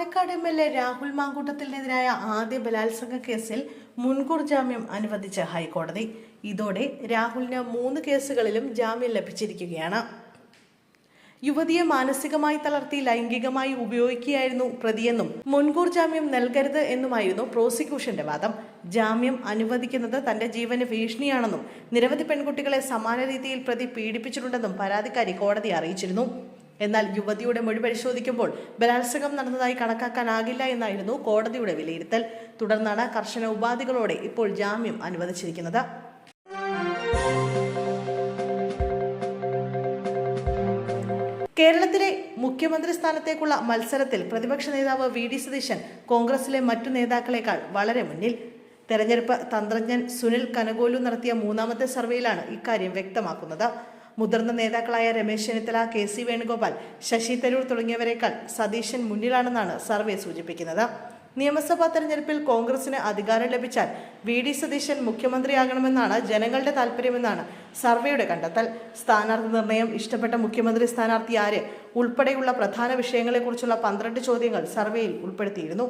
Palakkad M L A Rahul മാങ്കൂട്ടത്തിനെതിരായ ആദ്യ ബലാത്സംഗ കേസിൽ മുൻകൂർ ജാമ്യം അനുവദിച്ച ഹൈക്കോടതി. ഇതോടെ രാഹുലിന് മൂന്ന് കേസുകളിലും ജാമ്യം ലഭിച്ചിരിക്കുകയാണ്. യുവതിയെ മാനസികമായി തളർത്തി ലൈംഗികമായി ഉപയോഗിക്കുകയായിരുന്നു പ്രതിയെന്നും മുൻകൂർ ജാമ്യം നൽകരുത് എന്നുമായിരുന്നു പ്രോസിക്യൂഷന്റെ വാദം. ജാമ്യം അനുവദിക്കുന്നത് തന്റെ ജീവന് ഭീഷണിയാണെന്നും നിരവധി പെൺകുട്ടികളെ സമാന രീതിയിൽ പ്രതി പീഡിപ്പിച്ചിട്ടുണ്ടെന്നും പരാതിക്കാരി കോടതി അറിയിച്ചിരുന്നു. എന്നാൽ യുവതിയുടെ മൊഴി പരിശോധിക്കുമ്പോൾ ബലാത്സംഗം നടന്നതായി കണക്കാക്കാനാകില്ല എന്നായിരുന്നു കോടതിയുടെ വിലയിരുത്തൽ. തുടർന്നാണ് കർശന ഉപാധികളോടെ ഇപ്പോൾ ജാമ്യം അനുവദിച്ചിരിക്കുന്നത്. കേരളത്തിലെ മുഖ്യമന്ത്രി സ്ഥാനത്തേക്കുള്ള മത്സരത്തിൽ പ്രതിപക്ഷ നേതാവ് വി ഡി സതീശൻ കോൺഗ്രസിലെ മറ്റു നേതാക്കളെക്കാൾ വളരെ മുന്നിൽ. തെരഞ്ഞെടുപ്പ് തന്ത്രജ്ഞൻ സുനിൽ കനകോലു നടത്തിയ മൂന്നാമത്തെ സർവേയിലാണ് ഇക്കാര്യം വ്യക്തമാക്കുന്നത്. മുതിർന്ന നേതാക്കളായ രമേശ് ചെന്നിത്തല കെ സി വേണുഗോപാൽ ശശി തരൂർ തുടങ്ങിയവരെക്കാൾ സതീശൻ മുന്നിലാണെന്നാണ് സർവേ സൂചിപ്പിക്കുന്നത്. നിയമസഭാ തെരഞ്ഞെടുപ്പിൽ കോൺഗ്രസിന് അധികാരം ലഭിച്ചാൽ വി ഡി സതീശൻ മുഖ്യമന്ത്രിയാകണമെന്നാണ് ജനങ്ങളുടെ താല്പര്യമെന്നാണ് സർവേയുടെ കണ്ടെത്തൽ. സ്ഥാനാർത്ഥി നിർണയം ഇഷ്ടപ്പെട്ട മുഖ്യമന്ത്രി സ്ഥാനാർത്ഥി ആര്? ഉൾപ്പെടെയുള്ള പ്രധാന വിഷയങ്ങളെക്കുറിച്ചുള്ള പന്ത്രണ്ട് ചോദ്യങ്ങൾ സർവേയിൽ ഉൾപ്പെടുത്തിയിരുന്നു.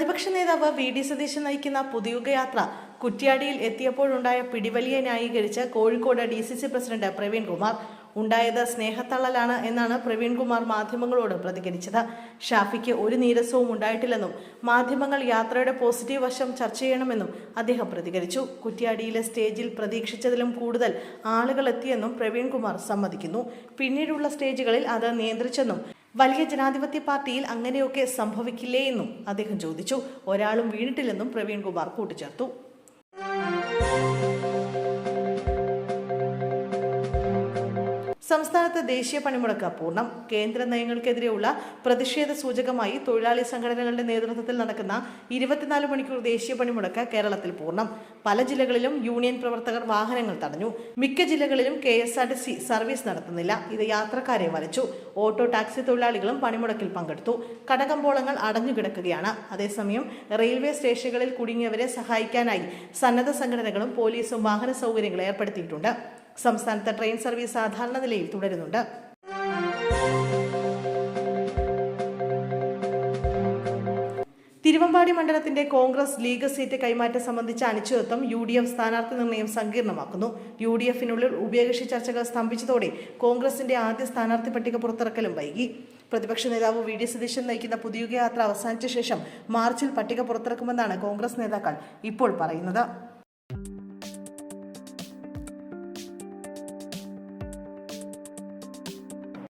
പ്രതിപക്ഷ നേതാവ് വി ഡി സതീശൻ നയിക്കുന്ന പുതിയുഗ യാത്ര കുറ്റ്യാടിയിൽ എത്തിയപ്പോഴുണ്ടായ പിടിവലിയെ ന്യായീകരിച്ച് Kozhikode D C C president Praveen Kumar ഉണ്ടായത് സ്നേഹത്തള്ളലാണ് എന്നാണ് പ്രവീൺകുമാർ മാധ്യമങ്ങളോട് പ്രതികരിച്ചത്. ഷാഫിക്ക് ഒരു നീരസവും ഉണ്ടായിട്ടില്ലെന്നും മാധ്യമങ്ങൾ യാത്രയുടെ പോസിറ്റീവ് വശം ചർച്ച ചെയ്യണമെന്നും അദ്ദേഹം പ്രതികരിച്ചു. കുറ്റ്യാടിയിലെ സ്റ്റേജിൽ പ്രതീക്ഷിച്ചതിലും കൂടുതൽ ആളുകൾ എത്തിയെന്നും പ്രവീൺകുമാർ സമ്മതിക്കുന്നു. പിന്നീടുള്ള സ്റ്റേജുകളിൽ അത് നിയന്ത്രിച്ചെന്നും വലിയ ജനാധിപത്യ പാർട്ടിയിൽ അങ്ങനെയൊക്കെ സംഭവിക്കില്ലേ എന്നും അദ്ദേഹം ചോദിച്ചു. ഒരാളും വീണിട്ടില്ലെന്നും പ്രവീൺകുമാർ കൂട്ടിച്ചേർത്തു സംസ്ഥാനത്ത് ദേശീയ പണിമുടക്ക് പൂർണം. കേന്ദ്ര നയങ്ങൾക്കെതിരെയുള്ള പ്രതിഷേധ സൂചകമായി തൊഴിലാളി സംഘടനകളുടെ നേതൃത്വത്തിൽ നടക്കുന്ന ഇരുപത്തിനാല് മണിക്കൂർ ദേശീയ പണിമുടക്ക് കേരളത്തിൽ പൂർണം. പല ജില്ലകളിലും യൂണിയൻ പ്രവർത്തകർ വാഹനങ്ങൾ തടഞ്ഞു. മിക്ക ജില്ലകളിലും K S R T C service നടത്തുന്നില്ല. ഇത് യാത്രക്കാരെ വലച്ചു. ഓട്ടോ ടാക്സി തൊഴിലാളികളും പണിമുടക്കിൽ പങ്കെടുത്തു. കടകമ്പോളങ്ങൾ അടഞ്ഞുകിടക്കുകയാണ്. അതേസമയം റെയിൽവേ സ്റ്റേഷനുകളിൽ കുടുങ്ങിയവരെ സഹായിക്കാനായി സന്നദ്ധ സംഘടനകളും പോലീസും വാഹന സൗകര്യങ്ങൾ ഏർപ്പെടുത്തിയിട്ടുണ്ട്. സംസ്ഥാനത്ത് ട്രെയിൻ സർവീസ് സാധാരണ നിലയിൽ തുടരുന്നുണ്ട്. തിരുവമ്പാടി മണ്ഡലത്തിന്റെ കോൺഗ്രസ് ലീഗ് സീറ്റ് കൈമാറ്റം സംബന്ധിച്ച അനിശ്ചിതത്വം യു ഡി എഫ് സ്ഥാനാർത്ഥി നിർണയം സങ്കീർണമാക്കുന്നു. യു ഡി എഫിനുള്ളിൽ ഉഭയകക്ഷി ചർച്ചകൾ സ്തംഭിച്ചതോടെ കോൺഗ്രസിന്റെ ആദ്യ സ്ഥാനാർത്ഥി പട്ടിക പുറത്തിറക്കലും വൈകി. പ്രതിപക്ഷ നേതാവ് വി ഡി സതീശൻ നയിക്കുന്ന പുതിയുഗ യാത്ര അവസാനിച്ച ശേഷം മാർച്ചിൽ പട്ടിക പുറത്തിറക്കുമെന്നാണ് കോൺഗ്രസ് നേതാക്കൾ ഇപ്പോൾ പറയുന്നത്.